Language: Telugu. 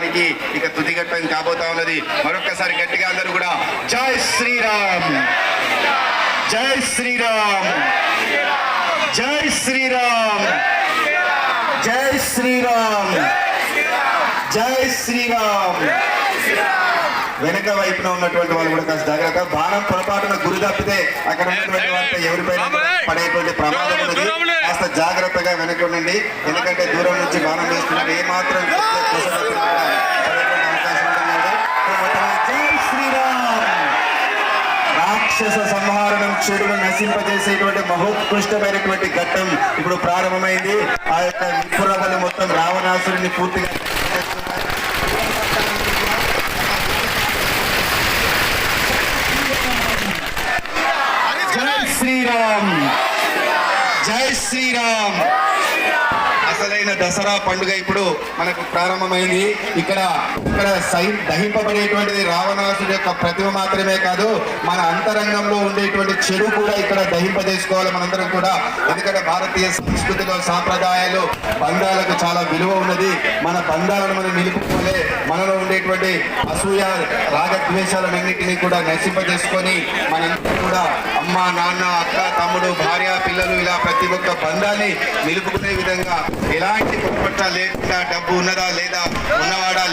దానికి ఇక తుదిఘట్టం కాబోతా ఉన్నది. మరొక్కసారి గట్టిగా అందరూ కూడా జై శ్రీరామ్. జై శ్రీరామ్. జై శ్రీరామ్. జై శ్రీరామ్. జై శ్రీరామ్. వెనక వైపున ఉన్నటువంటి వాళ్ళు కూడా కాస్త జాగ్రత్త బాణం పొరపాటున గురి తప్పితే అక్కడ ఉన్నటువంటి వాళ్ళ ఎవరిపైన పడేటువంటి ప్రమాదం ఉన్నది. కాస్త జాగ్రత్తగా వెనక ఉండండి. ఎందుకంటే దూరం నుంచి బాణం వేస్తున్నారు. ఏ మాత్రం రాక్షస సంహారణం చెడును నశింపజేసేటువంటి మహోత్కృష్టమైనటువంటి ఘట్టం ఇప్పుడు ప్రారంభమైంది. ఆ యొక్క నిపురవలు మొత్తం రావణాసురుని పూర్తిగా జై శ్రీరామ్. జై శ్రీరామ్. అసలైన దసరా పండుగ ఇప్పుడు మనకు ప్రారంభమైంది. ఇక్కడ ఇక్కడ సై- దహింపబడేటువంటిది రావణాసుడి యొక్క ప్రతిమ మాత్రమే కాదు మన అంతరంగంలో ఉండేటువంటి చెడు కూడా ఇక్కడ దహింపజేసుకోవాలి మనందరం కూడా. ఎందుకంటే భారతీయ సంస్కృతిలో సాంప్రదాయాలు బంధాలకు చాలా విలువ ఉన్నది. మన బంధాలను మనం నిలుపుకోలే మనలో ఉండేటువంటి అసూయ రాగద్వేషాలన్నింటినీ కూడా నశింపజేసుకొని మనందరం కూడా అమ్మ నాన్న అక్క తమ్ముడు భార్య పిల్లలు ఇలా ప్రతి ఒక్క బంధాన్ని నిలుపుకునే విధంగా ఎలాంటి పొరపట్ల లేకుండా డబ్బు ఉన్నదా లేదా ఉన్నవాడా